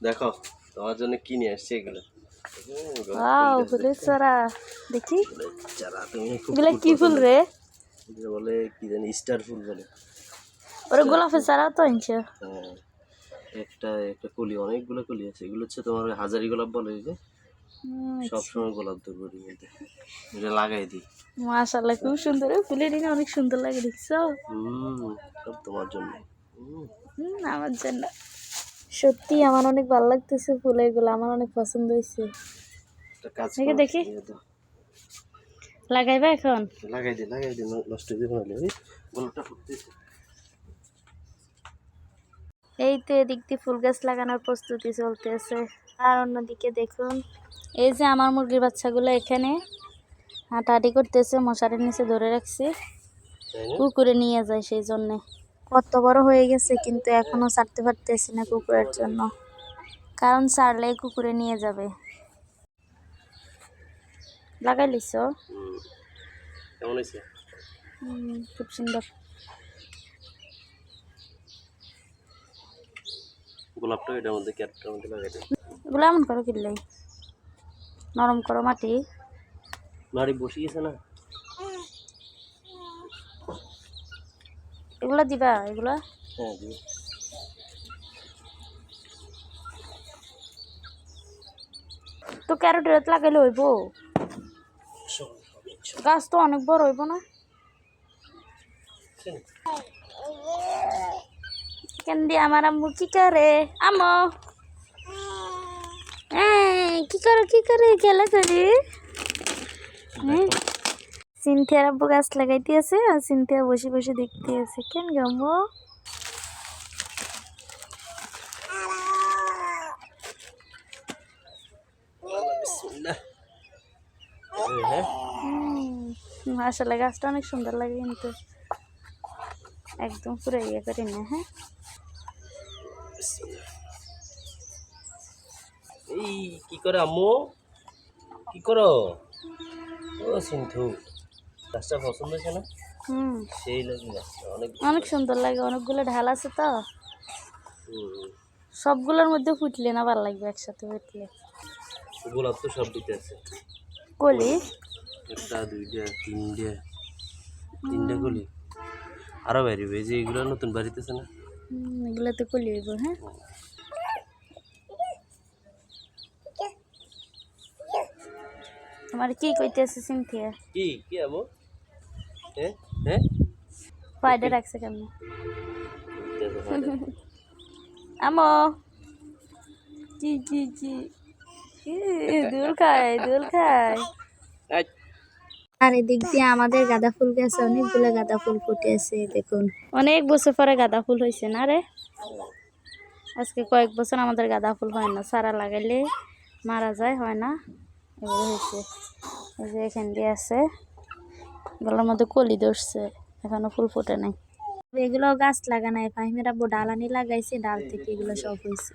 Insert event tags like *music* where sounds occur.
দেখো তোমার জন্য কি নিয়ে আসছে এগুলো? ওয়াও ফুলের চারা। দেখি। যারা তুমি খুব কি ফুল রে? বলে কি জানি স্টার ফুল বলে। ওরা গোলাপের চারা তো আনছে। হ্যাঁ একটা একটা কলি অনেকগুলো কলি আছে। এগুলো হচ্ছে তোমার হাজারি গোলাপ বলে যে। সবসময় গোলাপ ধরবো মধ্যে। এটা লাগাই দিই। মাশাআল্লাহ খুব সুন্দর ফুলের ডিজাইন অনেক সুন্দর লাগে দেখছ? হুম সব তোমার জন্য। হুম, আমার জন্য। সত্যি আমার অনেক ভালো লাগতেছে ফুলেরগুলো আমার অনেক পছন্দ হয়েছে। দেখি, লাগাইবা এখন? লাগাই দিই লাগাই ন- নষ্ট ওই গোলাপটা ফুটতেছে। এই তো এদিক দিয়ে ফুল গাছ লাগানোর প্রস্তুতি চলতেছে। আর অন্যদিকে দেখুন এই যে আমার মুরগির বাচ্চাগুলো এখানে হাঁটাহাঁটি করতেছে মশারির নিচে ধরে রাখছি। না? কুকুরে নিয়ে যায় সেই জন্যে। কত বড় হয়ে গেছে কিন্তু এখনও ছাড়তে পারতেছি না কুকুরের জন্য। কারণ ছাড়লেই কুকুরে নিয়ে যাবে। লাগাই। কেমন হয়েছে খুব সুন্দর। গোলাপটা এটার মধ্যে মধ্যে লাগাই এগুলো এমন করো কিনলেই নরম করো মাটি। নাড়ি বসে গেছে না। এগুলো দিবা এগুলো? হ্যাঁ তো ক্যারোটের লাগাইলে হইব? গাছ তো অনেক বড় হইব না? কেন দিয়ে আমার আম্মু কি করে? এই, কি করে কি করে খেলা করি? হ্যাঁ? সিনথিয়ার আব্বু গাছ লাগাইতে আছে আর সিনথিয়া বসে বসে দেখতে আছে। কেন গাম্বু হ্যাঁ আসলে গাছটা অনেক সুন্দর লাগে কিন্তু। একদম পুরো ইয়ে করি না হ্যাঁ? এই কি করে আম্মু? কি করো? ও সিন্ধু গাছটা পছন্দ হয়েছে না? হুম। সেই লাগে গাছটা অনেক অনেক সুন্দর লাগে অনেকগুলো ঢাল আছে তো। সবগুলোর মধ্যে ফুটলে না ভালো লাগবে একসাথে ফুটলে? গোলাপ তো সব দিতে আছে। কলি? একটা দুইটা তিনটে তিনটে কলি। আরও এই যে এগুলো নতুন বাড়িতেছে না? হুম, এগুলোতে কলি হইব হ্যাঁ? তোমার কি কইতেছে সিনথিয়া? কি কি আবু? হ্যাঁ হ্যাঁ পায়দা রাখছে কেমন? *laughs* আমো। কি কি ই, দুল খায় দুল খায়। আর এদিক দিয়ে আমাদের গাঁদা ফুল গাছে অনেকগুলো গাঁদা ফুল ফুটেছে দেখুন। অনেক বছর পরে গাঁদা ফুল হয়েছে না রে? আজকে কয়েক বছর আমাদের গাঁদা ফুল হয় না সারা লাগাইলে মারা যায় হয় না? এগুলো হয়েছে এই যে এখান দিয়ে আছে। এগুলোর মধ্যে কলি ধরছে, এখনও ফুল ফুটে নাই। এগুলো গাছ লাগানো ফাহিমের আব্বু ডালানি লাগাইছে, ডাল থেকে এগুলো সব হয়েছে